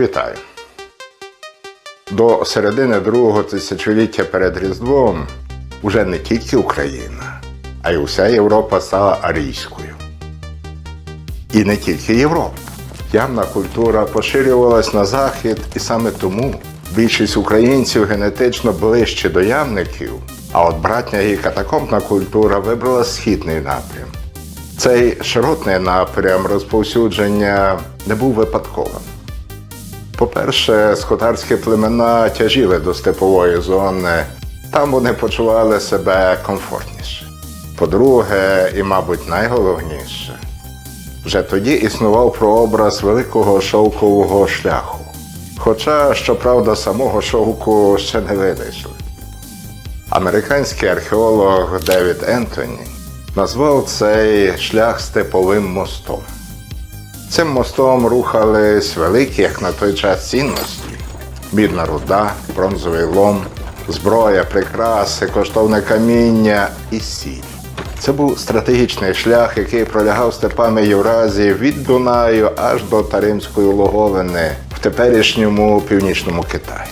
Вітаю! До середини другого тисячоліття перед Різдвом уже не тільки Україна, а й уся Європа стала арійською. І не тільки Європа. Явна культура поширювалась на захід, і саме тому більшість українців генетично ближче до явників, а от братня і катакомбна культура вибрала східний напрям. Цей широтний напрям розповсюдження не був випадковим. По-перше, скотарські племена тяжіли до степової зони, там вони почували себе комфортніше. По-друге, і, мабуть, найголовніше, вже тоді існував прообраз великого шовкового шляху. Хоча, щоправда, самого шовку ще не винайшли. Американський археолог Девід Ентоні назвав цей шлях степовим мостом. Цим мостом рухались великі, як на той час, цінності: мідна руда, бронзовий лом, зброя, прикраси, коштовне каміння і сіль. Це був стратегічний шлях, який пролягав степами Євразії від Дунаю аж до Таримської логовини в теперішньому північному Китаї.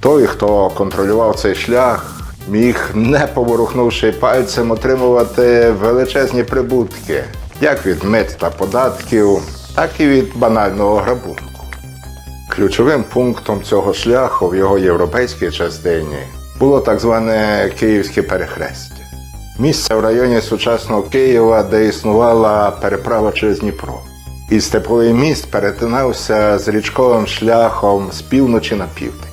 Той, хто контролював цей шлях, міг, не поворухнувши пальцем, отримувати величезні прибутки, як від мит та податків, так і від банального грабунку. Ключовим пунктом цього шляху в його європейській частині було так зване Київське перехрестя. Місце в районі сучасного Києва, де існувала переправа через Дніпро. І степовий міст перетинався з річковим шляхом з півночі на південь.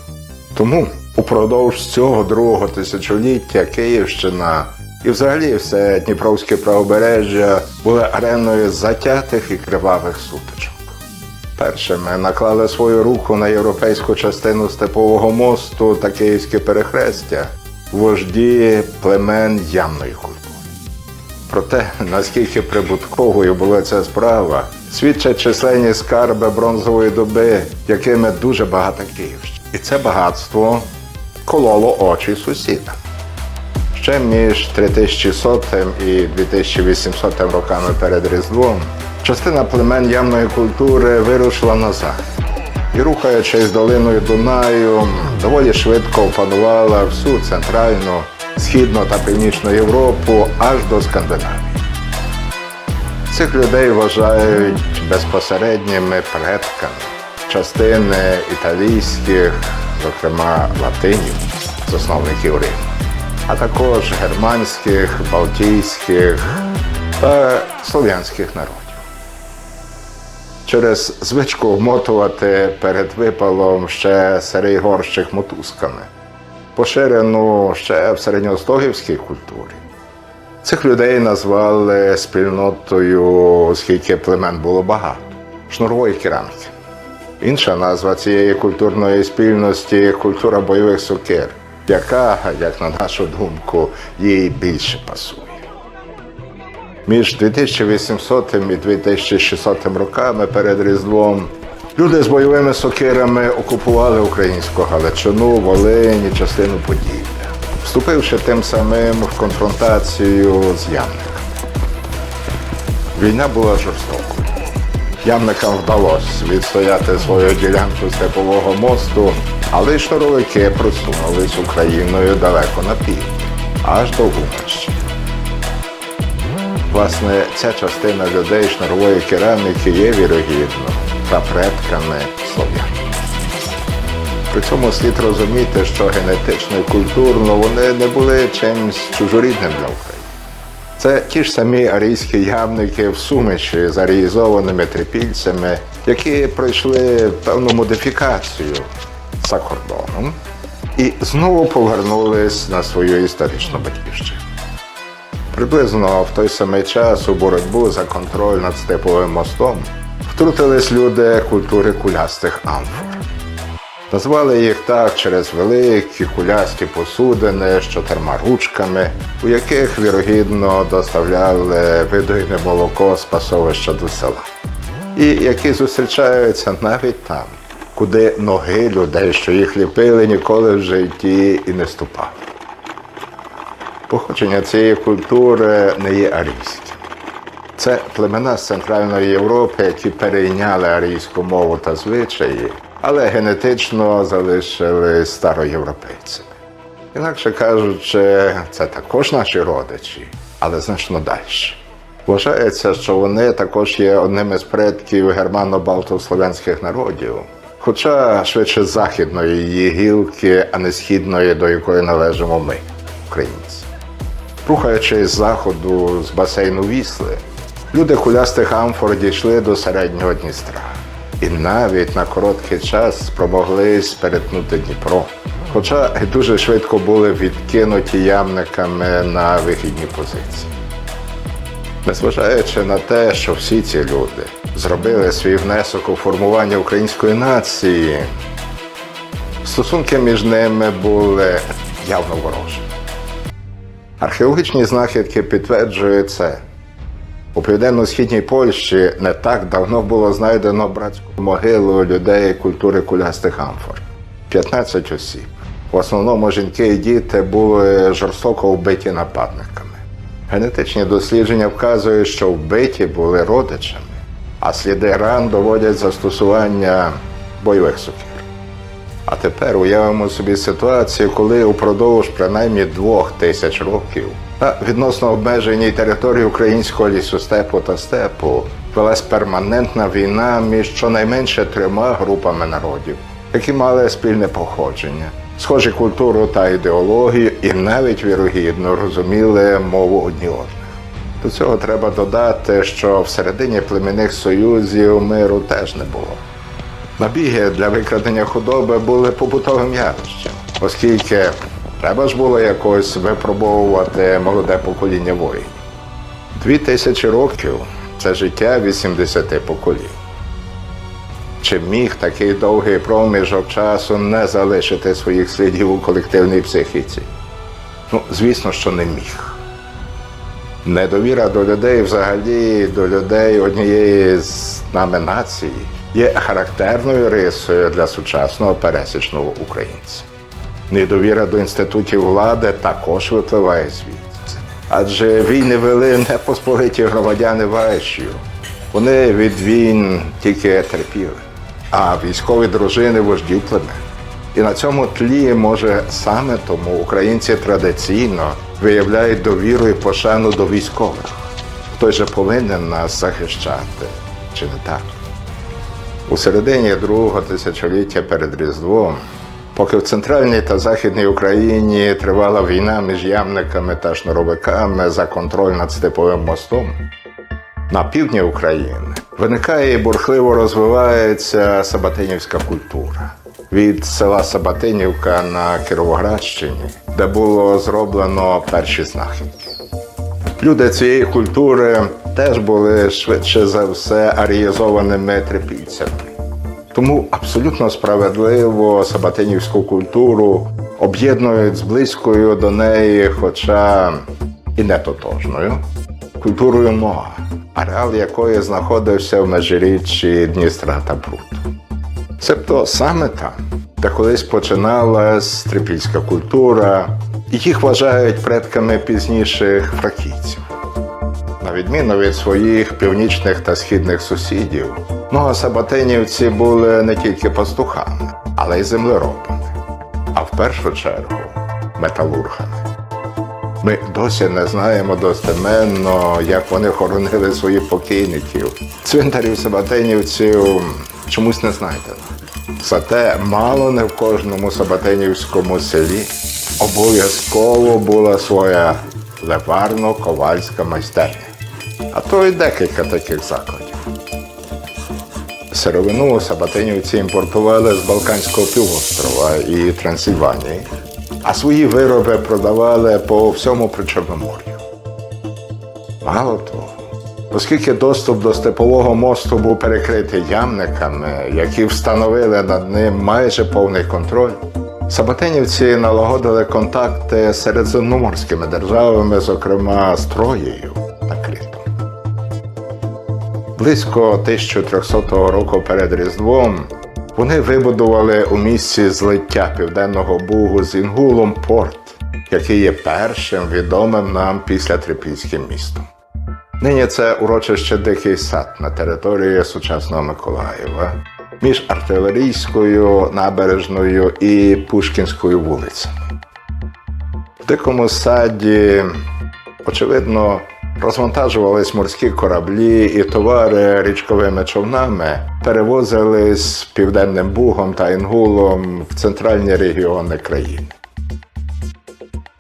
Тому упродовж цього другого тисячоліття Київщина і взагалі все Дніпровське правобережжя були ареною затятих і кривавих сутичок. Першими наклали свою руку на європейську частину степового мосту та київське перехрестя вожді племен ямної культури. Про те, наскільки прибутковою була ця справа, свідчать численні скарби бронзової доби, якими дуже багата Київщина. І це багатство кололо очі сусіда. Ще між 3100 і 2800 роками перед Різдвом частина племен ямної культури вирушила на захід і, рухаючись долиною Дунаю, доволі швидко опанувала всю центральну, східну та північну Європу аж до Скандинавії. Цих людей вважають безпосередніми предками частини італійських, зокрема латинів, засновників Риму, а також германських, балтійських та слов'янських народів. Через звичку вмотувати перед випалом ще сирий горщик мотузками, поширену ще в середньостогівській культурі. Цих людей назвали спільнотою, оскільки племен було багато шнурової кераміки. Інша назва цієї культурної спільності культура бойових сокир, яка, як на нашу думку, їй більше пасує. Між 2800 і 2600 роками перед Різдвом люди з бойовими сокирами окупували українську Галичину, Волинь і частину Поділля, вступивши тим самим в конфронтацію з ямниками. Війна була жорстокою. Ямникам вдалося відстояти свою ділянку степового мосту, але й шнуровики просунулись Україною далеко на південь, аж до Уманщини. Власне, ця частина людей шнурової кераміки є вірогідно прапредками слов'ян. При цьому слід розуміти, що генетично і культурно вони не були чимось чужорідним для України. Це ті ж самі арійські явники в суміші з аріїзованими трипільцями, які пройшли певну модифікацію за кордоном і знову повернулись на свою історичну батьківщину. Приблизно в той самий час у боротьбу за контроль над степовим мостом втрутились люди культури кулястих амфор. Назвали їх так через великі кулясті посудини з чотирма ручками, у яких вірогідно доставляли видойне молоко з пасовища до села, і які зустрічаються навіть там, куди ноги людей, що їх ліпили, ніколи в житті і не ступали. Походження цієї культури не є арійським. Це племена з Центральної Європи, які перейняли арійську мову та звичаї але генетично залишились староєвропейцями. Інакше кажучи, це також наші родичі, але значно далі. Вважається, що вони також є одним із предків германо-балтослов'янських народів, хоча швидше західної її гілки, а не східної, до якої належимо ми, українці. Рухаючись з заходу з басейну Вісли, люди кулястих амфор дійшли до середнього Дністра і навіть на короткий час спромоглись перетнути Дніпро. Хоча дуже швидко були відкинуті ямниками на вихідні позиції. Незважаючи на те, що всі ці люди зробили свій внесок у формування української нації, стосунки між ними були явно ворожі. Археологічні знахідки підтверджують це. У південно-східній Польщі не так давно було знайдено братську могилу людей культури кулястих амфор 15 осіб. В основному жінки і діти були жорстоко вбиті нападниками. Генетичні дослідження вказують, що вбиті були родичами, а сліди ран доводять застосування бойових сокир. А тепер уявимо собі ситуацію, коли упродовж принаймні двох тисяч років на відносно обмеженій території українського лісостепу та степу велась перманентна війна між щонайменше трьома групами народів, які мали спільне походження, схожі культуру та ідеологію, і навіть вірогідно розуміли мову одні одних. До цього треба додати, що всередині племінних союзів миру теж не було. Набіги для викрадення худоби були побутовим явищем, оскільки треба ж було якось випробовувати молоде покоління воїнів. Дві тисячі років це життя 80 поколінь. Чи міг такий довгий проміжок часу не залишити своїх слідів у колективній психіці? Ну, звісно, що не міг. Недовіра до людей взагалі, до людей однієї з нами нації є характерною рисою для сучасного пересічного українця. Недовіра до інститутів влади також випливає звідси. Адже війни вели не посполиті громадяни Вайшю. Вони від війн тільки терпіли, а військові дружини вождів племен. І на цьому тлі, може, саме тому українці традиційно виявляють довіру і пошану до військових. Хтось же повинен нас захищати, чи не так? У середині другого тисячоліття перед Різдвом, поки в центральній та західній Україні тривала війна між ямниками та шнуровиками за контроль над степовим мостом, на півдні України виникає і бурхливо розвивається Сабатинівська культура. Від села Сабатинівка на Кіровоградщині, де було зроблено перші знахідки. Люди цієї культури теж були швидше за все арієзованими трипільцями. Тому абсолютно справедливо сабатинівську культуру об'єднують з близькою до неї, хоча і не тотожною, культурою Моа, ареал якої знаходився в межиріччі Дністра та Пруту. Себто саме там, де колись починалась трипільська культура, їх вважають предками пізніших фракійців. На відміну від своїх північних та східних сусідів, многосабатинівці були не тільки пастухами, але й землеробами, а в першу чергу металургами. Ми досі не знаємо достеменно, як вони хоронили своїх покійників. Цвинтарів сабатинівців чомусь не знайдено. Зате мало не в кожному сабатинівському селі обов'язково була своя леварно-ковальська майстерня, а то й декілька таких закладів. Сировину сабатинівці імпортували з Балканського півострова і Трансильванії, а свої вироби продавали по всьому Причорномор'ю. Мало того, оскільки доступ до степового мосту був перекритий ямниками, які встановили над ним майже повний контроль, сабатинівці налагодили контакти з середземноморськими державами, зокрема з Троєю. Близько 1300 року перед Різдвом вони вибудували у місці злиття Південного Бугу з Інгулом порт, який є першим відомим нам після Трипільським містом. Нині це урочище Дикий сад на території сучасного Миколаєва, між артилерійською набережною і Пушкінською вулицями. В дикому саді, очевидно, розвантажувались морські кораблі і товари річковими човнами перевозились Південним Бугом та Інгулом в центральні регіони країни.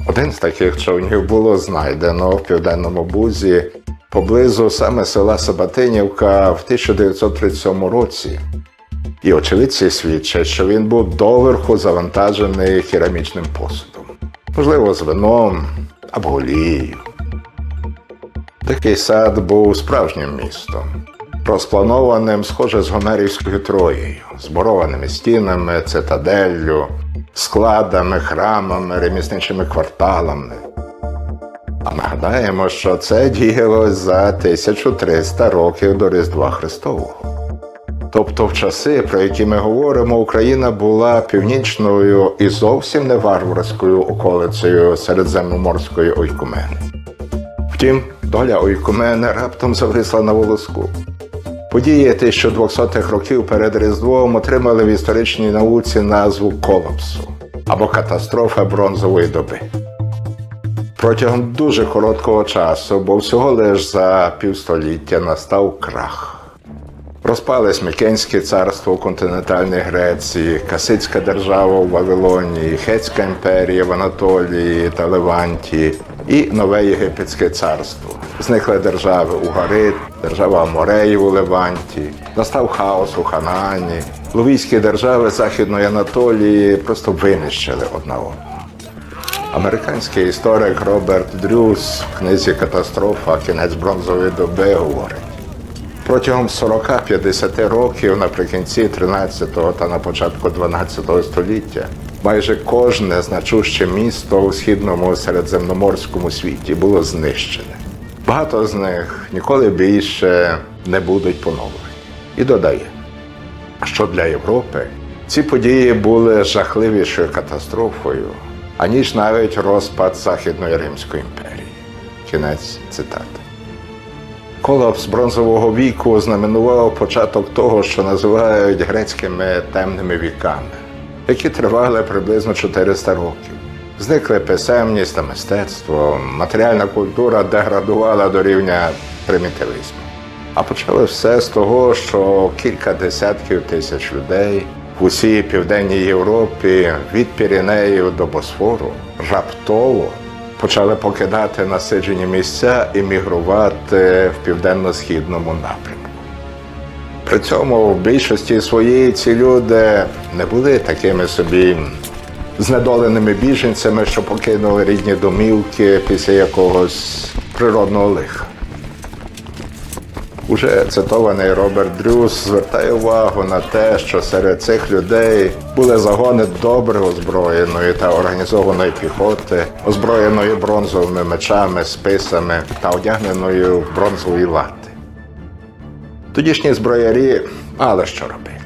Один з таких човнів було знайдено в південному бузі поблизу саме села Сабатинівка в 1937 році. І очевидці свідчать, що він був доверху завантажений керамічним посудом, можливо, з вином або олією. Такий сад був справжнім містом, розпланованим, схоже, з Гомерівською троєю, зборованими стінами, цитаделлю, складами, храмами, ремісничими кварталами. А нагадаємо, що це діялось за 1300 років до Різдва Христового. Тобто, в часи, про які ми говоримо, Україна була північною і зовсім не варварською околицею середземноморської ойкумени. Втім, доля ойкумени раптом зависла на волоску. Події 1200-х років перед Різдвом отримали в історичній науці назву колапсу або катастрофа бронзової доби. Протягом дуже короткого часу, бо всього лиш за півстоліття настав крах. Розпались Микенське царство у континентальній Греції, Касицька держава у Вавилоні, Хетська імперія в Анатолії та Леванті і Нове Єгипетське царство. Зникли держави Угарит, держава Амореїв у Леванті, настав хаос у Ханаані. Лувійські держави Західної Анатолії просто винищили одна одну. Американський історик Роберт Дрюс в книзі Катастрофа Кінець бронзової доби говорить. Протягом 40-50 років наприкінці 13 та на початку 12 століття майже кожне значуще місто у східному середземноморському світі було знищене. Багато з них ніколи більше не будуть поновлені. І додає, що для Європи ці події були жахливішою катастрофою, аніж навіть розпад Західної Римської імперії. Кінець цитати. Колапс бронзового віку знаменував початок того, що називають грецькими темними віками, які тривали приблизно 400 років. Зникли писемність та мистецтво, матеріальна культура деградувала до рівня примітивізму. А почали все з того, що кілька десятків тисяч людей в усій південній Європі від Піренеїв до Босфору раптово почали покидати насиджені місця і мігрувати в південно-східному напрямку. При цьому в більшості своїй ці люди не були такими собі знедоленими біженцями, що покинули рідні домівки після якогось природного лиха. Уже цитований Роберт Дрюс звертає увагу на те, що серед цих людей були загони добре озброєної та організованої піхоти, озброєної бронзовими мечами, списами та одягненої в бронзові лати. Тодішні зброярі мали що робити.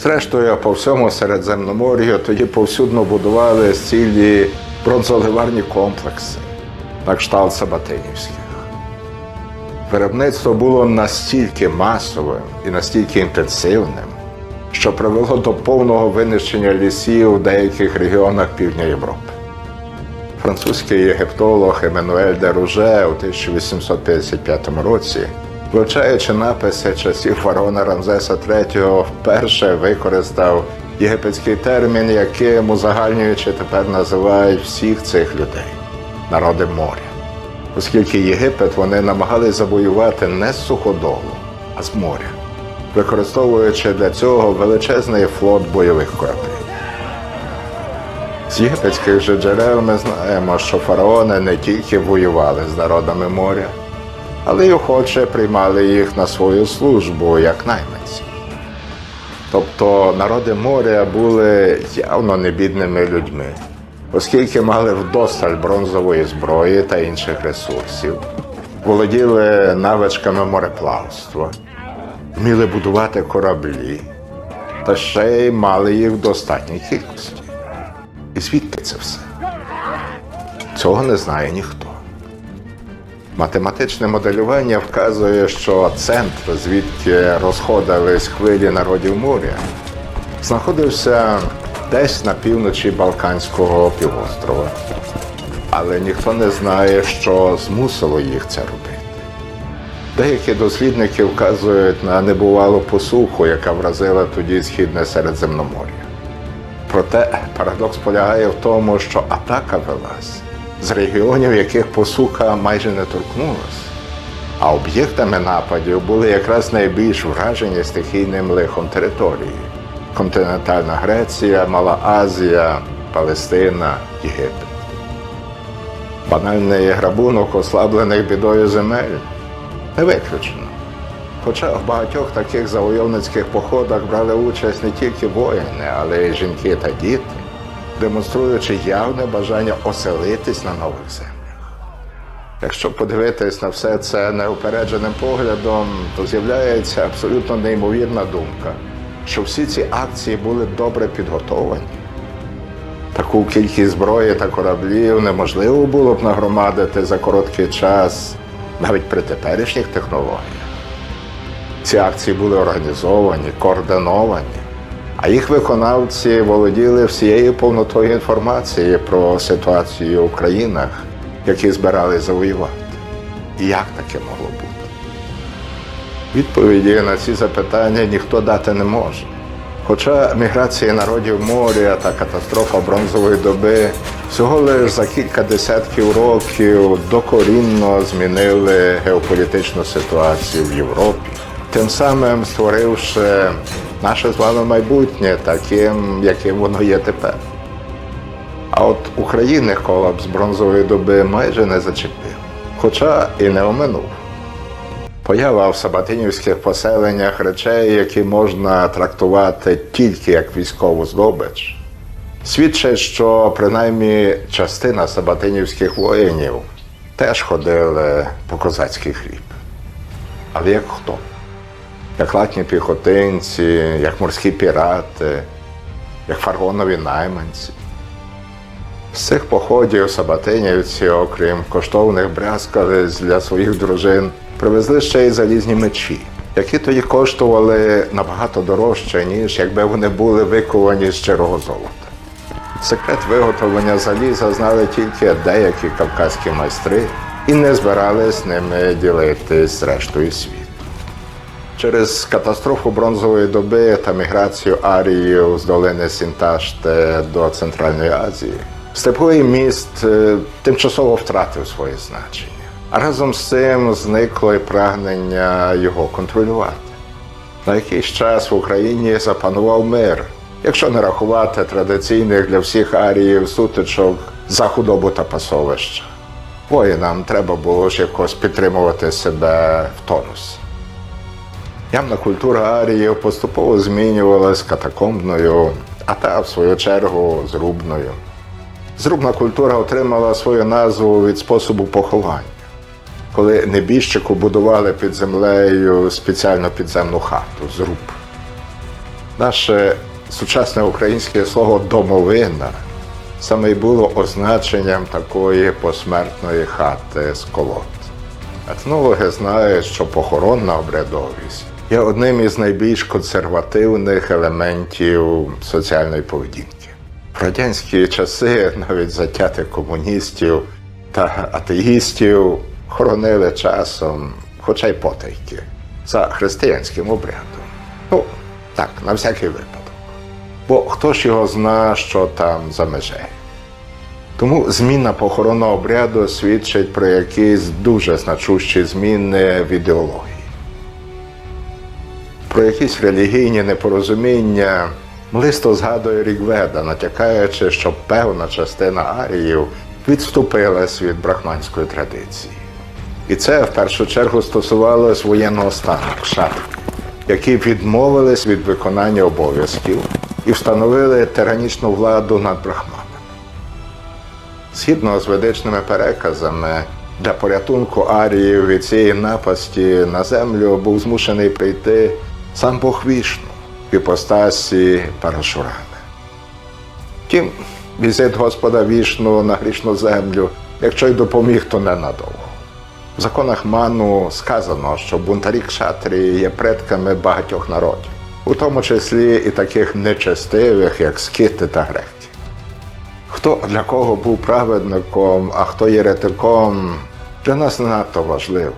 Зрештою, по всьому Середземномор'ю тоді повсюдно будували цілі бронзоливарні комплекси, на кшталт Сабатинівських. Виробництво було настільки масовим і настільки інтенсивним, що привело до повного винищення лісів в деяких регіонах півдня Європи. Французький єгиптолог Еммануель де Руже у 1855 році, вивчаючи написи часів фараона Рамзеса III, вперше використав єгипетський термін, яким узагальнюючи тепер називають всіх цих людей народи моря оскільки Єгипет вони намагались завоювати не з суходолу, а з моря, використовуючи для цього величезний флот бойових кораблів. З єгипетських же джерел ми знаємо, що фараони не тільки воювали з народами моря, але й охоче приймали їх на свою службу як найманці. Тобто народи моря були явно небідними людьми оскільки мали вдосталь бронзової зброї та інших ресурсів, володіли навичками мореплавства, вміли будувати кораблі, та ще й мали їх в достатній кількості. І звідки це все? Цього не знає ніхто. Математичне моделювання вказує, що центр, звідки розходились хвилі народів моря, знаходився десь на півночі Балканського півострова. Але ніхто не знає, що змусило їх це робити. Деякі дослідники вказують на небувалу посуху, яка вразила тоді східне Середземномор'я. Проте парадокс полягає в тому, що атака велась з регіонів, яких посуха майже не торкнулась. А об'єктами нападів були якраз найбільш вражені стихійним лихом території: континентальна Греція, Мала Азія, Палестина, Єгипет. Банальний грабунок ослаблених бідою земель не виключено. Хоча в багатьох таких завойовницьких походах брали участь не тільки воїни, але й жінки та діти, демонструючи явне бажання оселитись на нових землях. Якщо подивитись на все це неупередженим поглядом, то з'являється абсолютно неймовірна думка, що всі ці акції були добре підготовані. Таку кількість зброї та кораблів неможливо було б нагромадити за короткий час, навіть при теперішніх технологіях. Ці акції були організовані, координовані, а їх виконавці володіли всією повнотою інформації про ситуацію в країнах, які збирали завоювати. І як таке могло бути? Відповіді на ці запитання ніхто дати не може. Хоча міграція народів моря та катастрофа бронзової доби всього лише за кілька десятків років докорінно змінили геополітичну ситуацію в Європі, тим самим створивши наше з вами майбутнє таким, яким воно є тепер. А от України колапс бронзової доби майже не зачепив, хоча і не оминув. Поява в сабатинівських поселеннях речей, які можна трактувати тільки як військову здобич, свідчить, що принаймні частина сабатинівських воїнів теж ходили по козацький хліб. Але як хто? Як латні піхотинці, як морські пірати, як фаргонові найманці. З цих походів сабатинівці, окрім коштовних брязкалиць для своїх дружин, привезли ще й залізні мечі, які тоді коштували набагато дорожче, ніж якби вони були виковані з щирого золота. Секрет виготовлення заліза знали тільки деякі кавказькі майстри і не збирались ними ділитись з рештою світу. Через катастрофу бронзової доби та міграцію аріїв з долини Сінташте до Центральної Азії степовий міст е, тимчасово втратив своє значення. А разом з цим зникло й прагнення його контролювати. На якийсь час в Україні запанував мир, якщо не рахувати традиційних для всіх аріїв сутичок за худобу та пасовища. Воїнам треба було ж якось підтримувати себе в тонусі. Явна культура аріїв поступово змінювалась катакомбною, а та, в свою чергу, зрубною. Зрубна культура отримала свою назву від способу поховання, коли небіжчику будували під землею спеціальну підземну хату зруб. Наше сучасне українське слово домовина саме й було означенням такої посмертної хати з колод. Етнологи знають, що похоронна обрядовість є одним із найбільш консервативних елементів соціальної поведінки. В радянські часи навіть затятих комуністів та атеїстів хоронили часом, хоча й потайки, за християнським обрядом. Ну, так, на всякий випадок. Бо хто ж його зна, що там за межею. Тому зміна похоронного обряду свідчить про якісь дуже значущі зміни в ідеології. Про якісь релігійні непорозуміння Млисто згадує Рігведа, натякаючи, що певна частина аріїв відступилась від брахманської традиції. І це в першу чергу стосувалось воєнного стану кшат, які відмовились від виконання обов'язків і встановили тиранічну владу над брахманами. Згідно з ведичними переказами, для порятунку аріїв від цієї напасті на землю був змушений прийти сам Бог Вішну в іпостасі Парашурами. Втім, візит Господа Вішну на грішну землю, якщо й допоміг, то ненадовго. В законах Ману сказано, що бунтарі кшатрії є предками багатьох народів, у тому числі і таких нечестивих, як скіти та грехті. Хто для кого був праведником, а хто єретиком, для нас не надто важливо.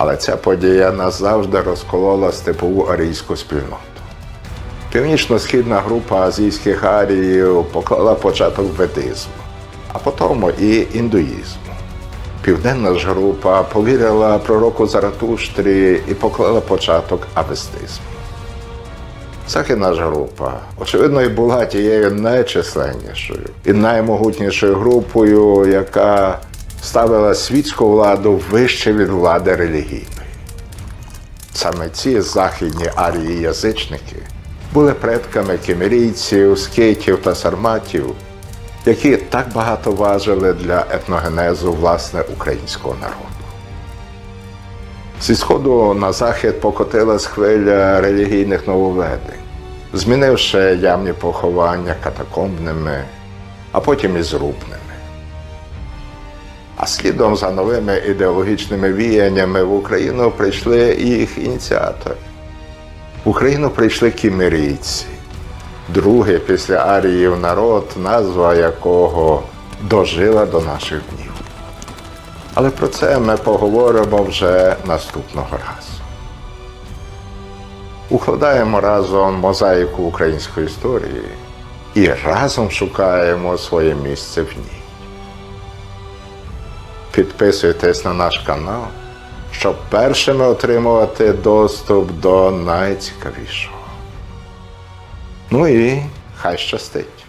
Але ця подія назавжди розколола степову арійську спільноту. Північно-східна група азійських аріїв поклала початок ведизму, а потім і індуїзму. Південна ж група повірила пророку Заратуштрі і поклала початок авестизму. Західна ж група, очевидно, і була тією найчисленнішою і наймогутнішою групою, яка ставила світську владу вище від влади релігійної. Саме ці західні арії язичники були предками кемерійців, скитів та сарматів, які так багато важили для етногенезу власне українського народу. Зі сходу на захід покотилась хвиля релігійних нововведень, змінивши ямні поховання катакомбними, а потім і зрубними. А слідом за новими ідеологічними віяннями в Україну прийшли і їх ініціатори. В Україну прийшли кімерійці, другий після аріїв народ, назва якого дожила до наших днів. Але про це ми поговоримо вже наступного разу. Укладаємо разом мозаїку української історії і разом шукаємо своє місце в ній. Підписуйтесь на наш канал, щоб першими отримувати доступ до найцікавішого. Ну і хай щастить!